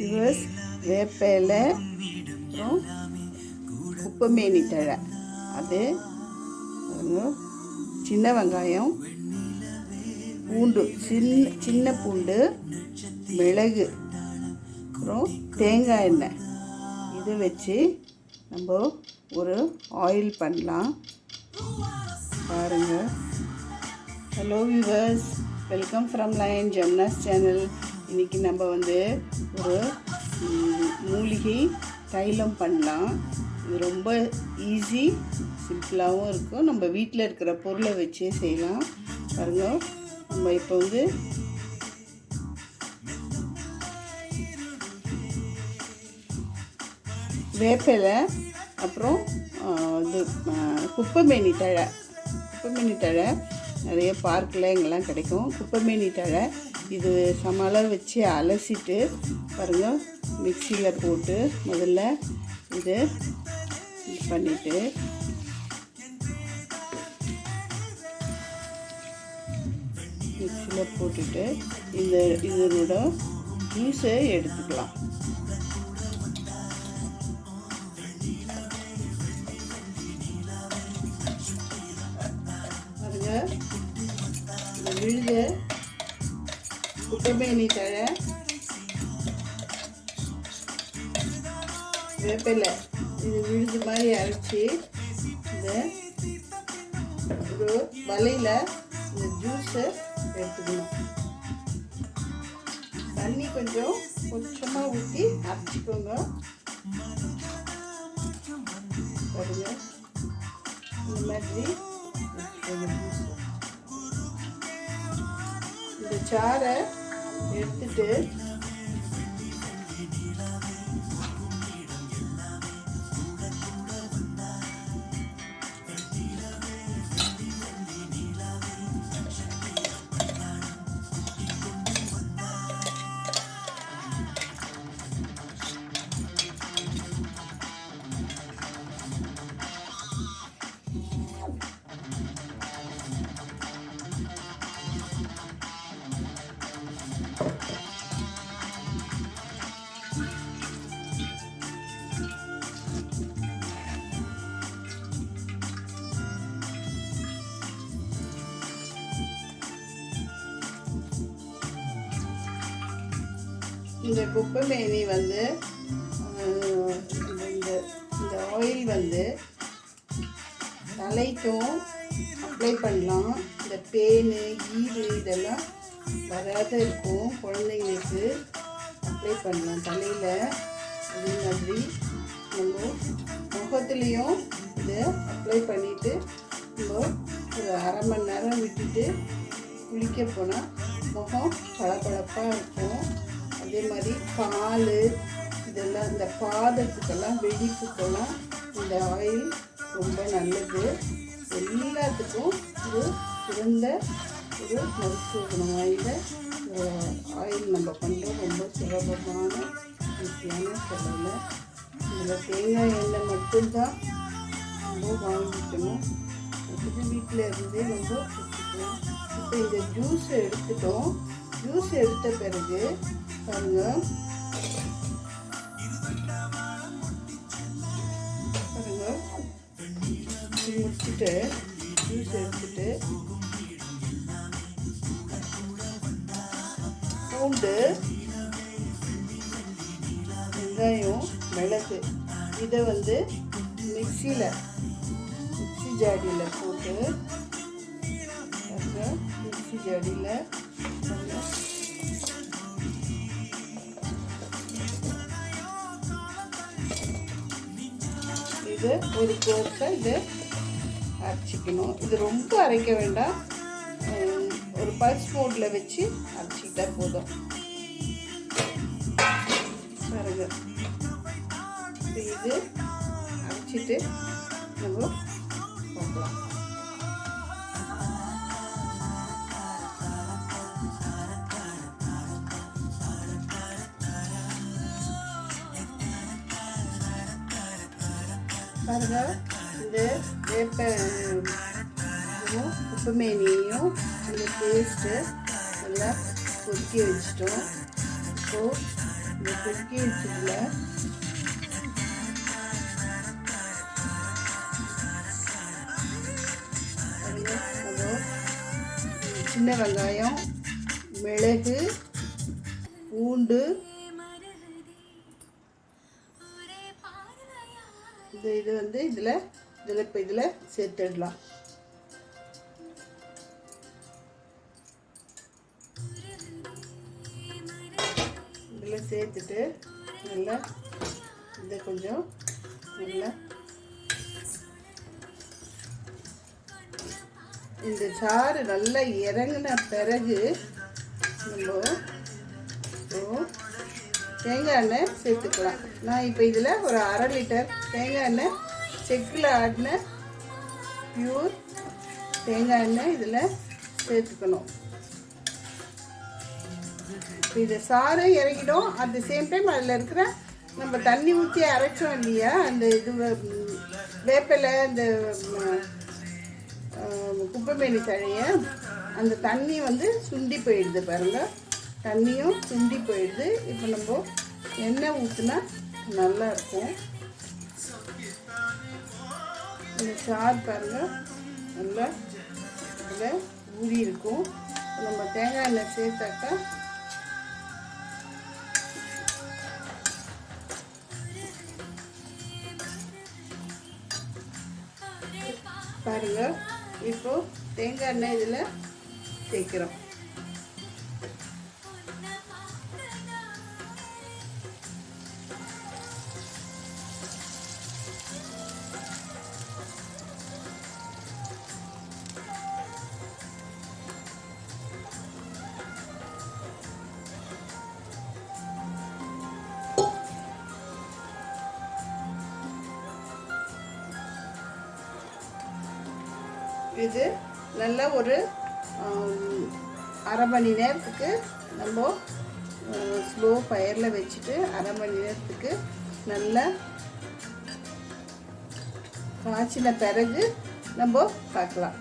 Reverse வேப்பையில் அப்புறம் குப்பமேனி தழை அது சின்ன வெங்காயம் பூண்டு சின்ன சின்ன பூண்டு மிளகு அப்புறம் தேங்காய் எண்ணெய். இது வச்சு நம்ம ஒரு ஆயில் பண்ணலாம். பாருங்கள் hello viewers welcome from line Jamnas channel இன்றைக்கி நம்ம வந்து ஒரு மூலிகை தைலம் பண்ணலாம். இது ரொம்ப ஈஸி சிம்பிளாகவும் இருக்கும். நம்ம வீட்டில் இருக்கிற பொருளை வச்சே செய்யலாம். பாருங்க நம்ம இப்போ வந்து வேப்பிலை அப்புறம் இது குப்பைமேனி தழை. குப்பைமேனி தழை நிறைய பார்க்கில் எங்கெல்லாம் கிடைக்கும். குப்பைமேனி தழை இது சமளம் வச்சு அலசிட்டு பாருங்கள் மிக்சியில் போட்டு முதல்ல இது பண்ணிவிட்டு மிக்சியில் போட்டுட்டு இந்த இதனோட ஜூஸை எடுத்துக்கலாம். பாருங்கள் இந்த குப்பைமேனி தழை வேப்பிலை இது விழுது மாதிரி அரைச்சி இந்த ஒரு வலையில் இந்த ஜூஸை எடுத்துக்கணும் தண்ணி கொஞ்சம் கொஞ்சமாக ஊற்றி அரைச்சிக்கோங்க பாருங்க இந்த மாதிரி இந்த சாரை எடுத்துட்டு இந்த குப்பை மேனி வந்து இந்த இந்த ஆயில் வந்து தலைக்கும் அப்ளை பண்ணலாம். இந்த பேனு ஈடு இதெல்லாம் வராத இருக்கும். குழந்தைங்களுக்கு அப்ளை பண்ணலாம். தலையில் அதே மாதிரி நம்ம முகத்துலேயும் இதை அப்ளை பண்ணிவிட்டு நம்ம ஒரு அரை மணி நேரம் விட்டுட்டு குளிக்க போனால் முகம் பளபளப்பாக இருக்கும். அதே மாதிரி பால் இதெல்லாம் இந்த பாதத்துக்கெல்லாம் வெடிப்புக்கெல்லாம் இந்த ஆயில் ரொம்ப நல்லது. எல்லாத்துக்கும் ஒரு சிறந்த ஒரு மருத்துவ குணம் வாய்ந்த ஆயில் நம்ம பண்ணுறோம் ரொம்ப சுலபமான ஈஸியான செலவில். இதில் தேங்காய் எண்ணெய் மட்டும்தான் நம்ம வாங்கிக்கணும். இது வீட்டில் இருந்தே ரொம்ப பிடிச்சிக்கலாம் இப்போ இந்த ஜூஸ் எடுத்துட்டோம். ஜூஸ் எடுத்த பிறகு பாருங்க. பாருங்க. முடிச்சுட்டு ஜூஸ் எடுத்துட்டு பூண்டு வெங்காயம் மிளகு. இதை வந்து மிக்சியில் மிக்ஸி ஜாடியில் போட்டு மிக்சி மிக்ஸி ஜாடியில் இது ஒரு கோர்ஸை இது அரைச்சிக்கணும். இது ரொம்ப அரைக்க வேண்டாம். ஒரு பல்ஸ் மோட்டில் வச்சு அரைச்சிக்கிட்டா போதும். பாருங்க. இது அரைச்சிட்டு நம்ம பாருங்க. இந்த வேப்ப இதுவும் உப்புமேனியையும் அந்த பேஸ்ட்டு நல்லா கொதிக்க வச்சிட்டோம். இப்போது இந்த குறுக்கி வச்சதுல சின்ன வெங்காயம் மிளகு பூண்டு இந்த இது வந்து இதில் இதில் இப்போ இதில் சேர்த்துடலாம். இதில் சேர்த்துட்டு நல்லா இதை கொஞ்சம் நல்லா இந்த சாறு நல்லா இறங்கின பிறகு நம்ம இப்போ தேங்காய் எண்ணெய் சேர்த்துக்கலாம். நான் இப்போ இதில் ஒரு அரை லிட்டர் தேங்காய் எண்ணெய் செக்கில் ஆடின பியூர் தேங்காய் எண்ணெய் இதில் சேர்த்துக்கணும். இப்போ இது சாறு இறக்கிடும் அட் த சேம் டைம் அதில் இருக்கிற நம்ம தண்ணி ஊற்றி அரைச்சோம் இல்லையா? அந்த இது வேப்பிலை இந்த குப்பைமேனி தழைய அந்த தண்ணி வந்து சுண்டி போயிடுது பாருங்கள் தண்ணியும் சுண்டி போயிடுது. இப்போ நம்ம எண்ணெய் ஊற்றினா நல்லா இருக்கும். இந்த சார் பாருங்க நல்லா இதில் ஊறி இருக்கும். நம்ம தேங்காய் எண்ணெய் சேர்த்தாக்கா பாருங்க இப்போ தேங்காய் எண்ணெய் இதில் சேர்க்குறோம் இது நல்லா ஒரு அரை மணி நேரத்துக்கு நம்ம ஸ்லோ ஃபயரில் வச்சுட்டு அரை மணி நேரத்துக்கு நல்லா காய்ச்சின பிறகு நம்ம பார்க்கலாம்.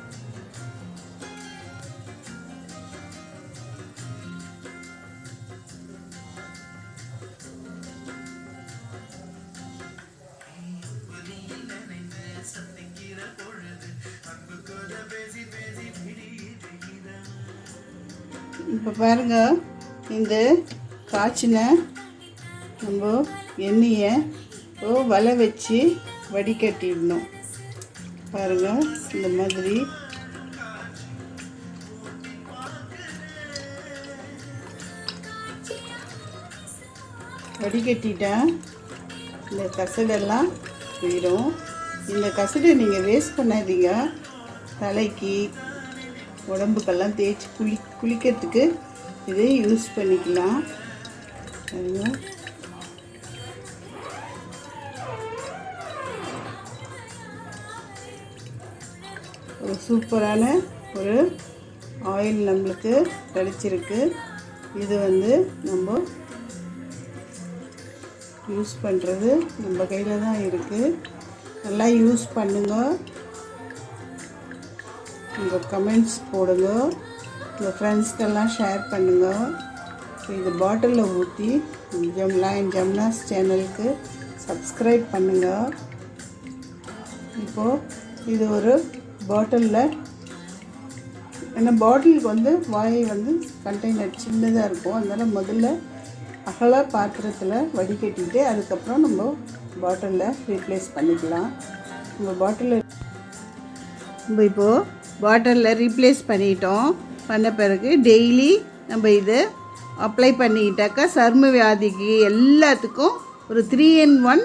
இப்போ பாருங்க இந்த காய்ச்சின நம்ம எண்ணெயை வலை வச்சு வடிகட்டிடணும். பாருங்க இந்த மாதிரி. வடிகட்டிட்டா இந்த கசடெல்லாம் போயிடும் இந்த கசடை நீங்கள் வேஸ்ட் பண்ணாதீங்க. தலைக்கு உடம்புக்கெல்லாம் தேய்ச்சி குளி குளிக்கிறதுக்கு இதை யூஸ் பண்ணிக்கலாம். ஒரு சூப்பரான ஒரு ஆயில் நம்மளுக்கு கிடச்சிருக்கு. இது வந்து நம்ம யூஸ் பண்ணுறது நம்ம கையில் தான் இருக்குது நல்லா யூஸ் பண்ணுங்கள் உங்கள் கமெண்ட்ஸ் போடுங்க. உங்கள் ஃப்ரெண்ட்ஸ்க்கெல்லாம் ஷேர் பண்ணுங்கள் ஸோ இது பாட்டிலில் ஊற்றி ஜம்லா என் ஜம்னாஸ் சேனலுக்கு சப்ஸ்கிரைப் பண்ணுங்கள் இப்போது இது ஒரு பாட்டிலில் ஏன்னா பாட்டிலுக்கு வந்து வாய் வந்து கண்டெய்னர் சின்னதாக இருக்கும். அதனால் முதல்ல அகல பாத்திரத்தில் வடிகட்டிட்டு அதுக்கப்புறம் நம்ம பாட்டிலில் ரீப்ளேஸ் பண்ணிக்கலாம். நம்ம பாட்டிலில் நம்ம இப்போது வாட்டரில் ரீப்ளேஸ் பண்ணிட்டோம். பண்ண பிறகு டெய்லி நம்ம இது அப்ளை பண்ணிக்கிட்டாக்கா சர்ம வியாதிக்கு எல்லாத்துக்கும் ஒரு த்ரீ இன் ஒன்